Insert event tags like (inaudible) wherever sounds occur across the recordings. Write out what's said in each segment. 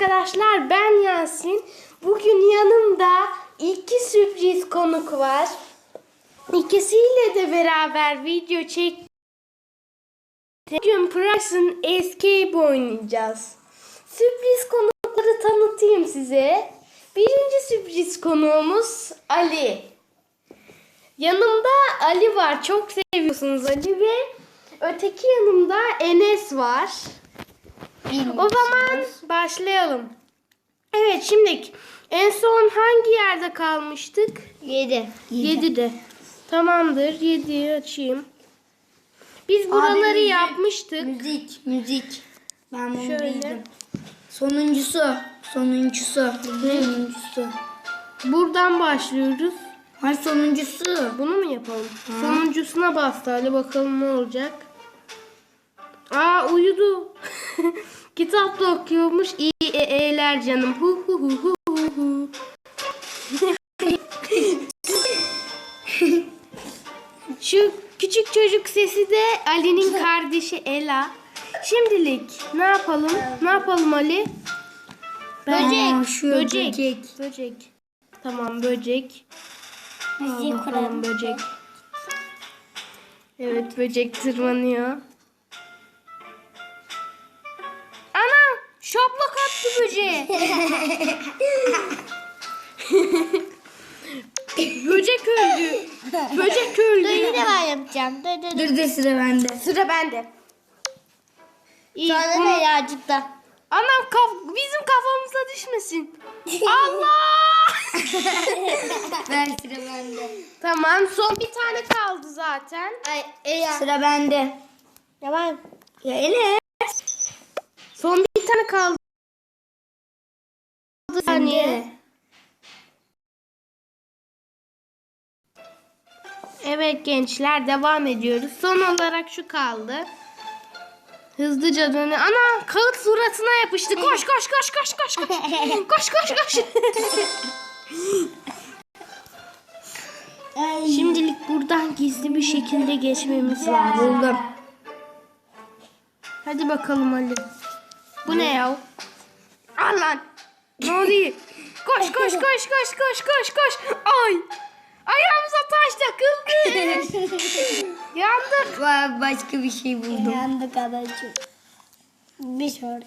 arkadaşlar ben Yasin. Bugün yanımda iki sürpriz konuk var. İkisiyle de beraber video çek. Bugün Prison Escape oynayacağız. Sürpriz konukları tanıtayım size. Birinci sürpriz konuğumuz Ali. Yanımda Ali var. Çok seviyorsunuz Ali ve öteki yanımda Enes var. O zaman başlayalım. Evet şimdi en son hangi yerde kalmıştık? 7. 7'de. Tamamdır. 7'yi açayım. Biz buraları müzik. yapmıştık. Müzik, müzik. Ben bunu Şöyle. bildim. Sonuncusu, sonuncusu, sonuncusu. Buradan başlıyoruz. Hayır sonuncusu. Bunu mu yapalım? Sonuncusuna bastı Ali bakalım ne olacak. Aa uyudu. (laughs) Kitap da okuyormuş. İyi e- eğler canım. Hu hu hu hu hu hu. (laughs) Şu küçük çocuk sesi de Ali'nin kardeşi Ela. Şimdilik ne yapalım? Ne yapalım Ali? Aa, şu böcek. böcek. Böcek. Tamam böcek. Al bakalım kuralım. böcek. Evet böcek tırmanıyor. Böcek öldü. Böcek öldü. Yine ben yapacağım. Dur dur dur. Dur sıra bende. Sıra bende. İyi, Sonra da yağcıkta. Anam kaf- bizim kafamıza düşmesin. Allah! (laughs) Ben sıra bende. tamam son bir tane kaldı zaten. Ay, Eya. Sıra bende. Ya ben. Ya ele. Son bir tane kaldı. Bir saniye. Evet gençler devam ediyoruz. Son olarak şu kaldı. Hızlıca dönü. Ana kağıt suratına yapıştı. Koş koş koş koş koş koş. (laughs) koş koş koş. Şimdilik buradan gizli bir şekilde geçmemiz lazım. Buldum. Hadi bakalım Ali. Bu ne ya? Al lan. Ne oluyor? Koş koş koş koş koş koş koş. Ay. Ayağımıza taş takıldı. (laughs) Yandık. Ba- Başka bir şey buldum. Yandık adacığım. Bir sor.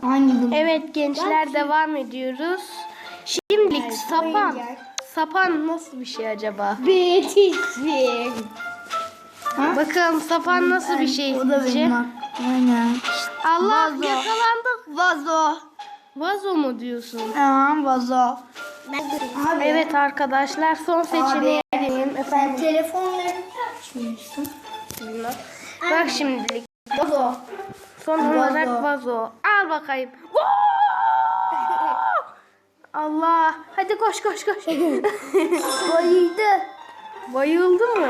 Hangi buldun? Evet gençler devam ediyoruz. Şimdilik sapan. Sapan nasıl bir şey acaba? Betişim. Bakalım sapan nasıl bir şey O da sizce? benim Aynen. Allah Vazo. yakalandık. Vazo. Vazo mu diyorsun? Aa, vazo. Abi, Evet arkadaşlar son seçeneği sen Efendim. telefonlarını açmıyorsun. Bilmem. Bak şimdilik. Vazo. Son Vazo. olarak vazo. Al bakayım. Allah. Hadi koş koş koş. (laughs) Bayıldı. Bayıldı mı?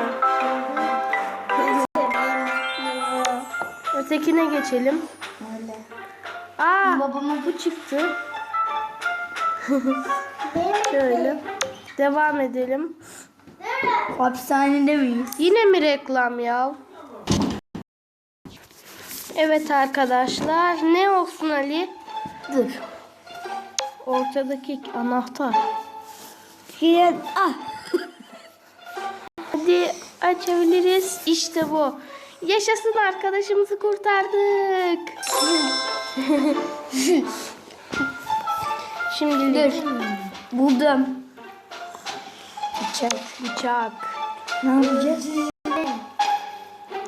Ötekine geçelim. Aa Babama bu çıktı. (laughs) Şöyle. Devam edelim. Hapishanede miyiz? Yine mi reklam ya? Evet arkadaşlar. Ne olsun Ali? Dur. Ortadaki anahtar. Fiyat. Ah. Hadi açabiliriz. İşte bu. Yaşasın arkadaşımızı kurtardık. Şimdi Buldum. Bıçak. bıçak. Ne yapacağız?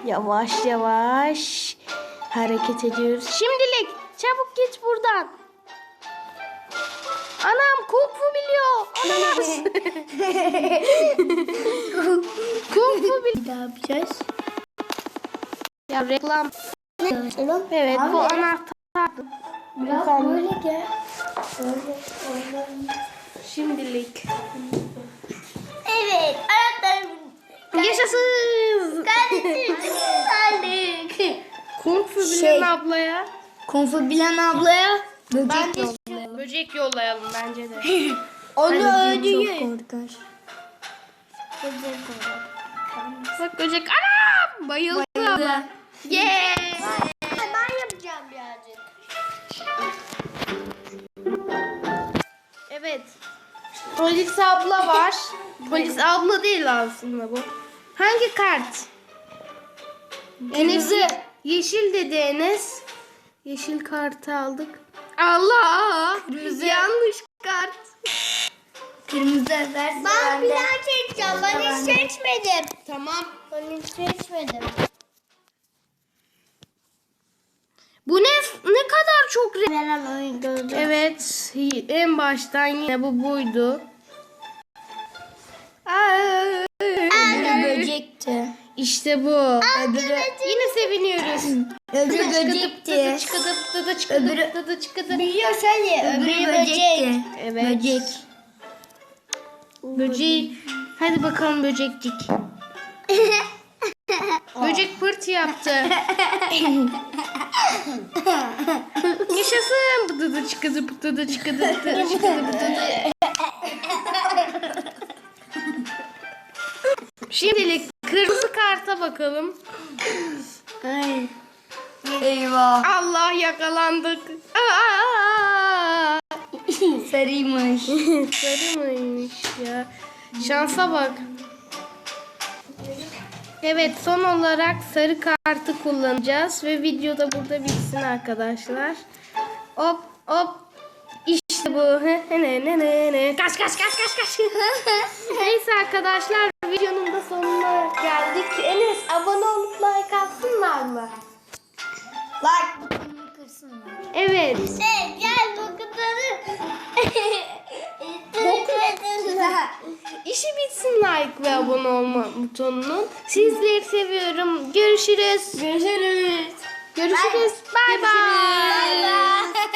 Yavaş yavaş hareket ediyoruz. Şimdilik çabuk git buradan. Anam kung fu biliyor. Olamaz. (laughs) kung fu biliyor. Ne yapacağız? Ya reklam. Evet abi, bu anahtar. Biraz böyle gel. Böyle, böyle. Şimdilik. Evet. Ayaklarım. Yaşasın. Kardeşim. Sardık. (laughs) Kung fu bilen Şey- ablaya. Kung fu bilen ablaya böcek Ben de yollayalım. böcek yollayalım bence de. (laughs) Onu Hadi öldürün. Bak böcek. Anam! Bayıldı. Yeah! Ben yapacağım birazcık. Evet. Polis abla var. Polis abla değil aslında bu. Hangi kart? Enes yeşil dedi Enes. Yeşil kartı aldık. Allah! Yanlış kart. Kırmızı versin. Ben bir daha çekeceğim. Ben hiç seçmedim. Tamam. Ben hiç seçmedim. Bu ne ne kadar çok re- Veren oyun gördüm. Evet, en baştan yine bu buydu. Ay. Öbürü böcekti. İşte bu. Öbürü, Yine seviniyoruz. öbürü böcekti. çıkıdı, dıdı çıkıdı, Öbürü- dıdı çıkıdı. Biliyorsun ya öbürü böcekti. Evet. Böcek. Böceği. Hadi bakalım böcekcik. (laughs) Böcek pırt yaptı. (laughs) Yaşasın. Bıdıdı çıkıdı, bıdıdı çıkıdı, bıdıdı çıkıdı, bıdıdı. Şimdilik kırmızı karta bakalım. Ay. Eyvah. Allah yakalandık. Aa! Sarıymış. Sarıymış ya. Şansa bak. Evet son olarak sarı kartı kullanacağız ve videoda burada bitsin arkadaşlar. Hop hop. İşte bu. Ne ne ne ne. Kaç kaç kaç kaç kaç. (laughs) Neyse arkadaşlar videonun da sonuna geldik. Enes abone olup like atsınlar mı? Like kırsınlar. Evet. Hey gel bu kutuları. (laughs) ve abone olma butonunun. Sizleri seviyorum. Görüşürüz. Görüşürüz. Görüşürüz. Bay bay.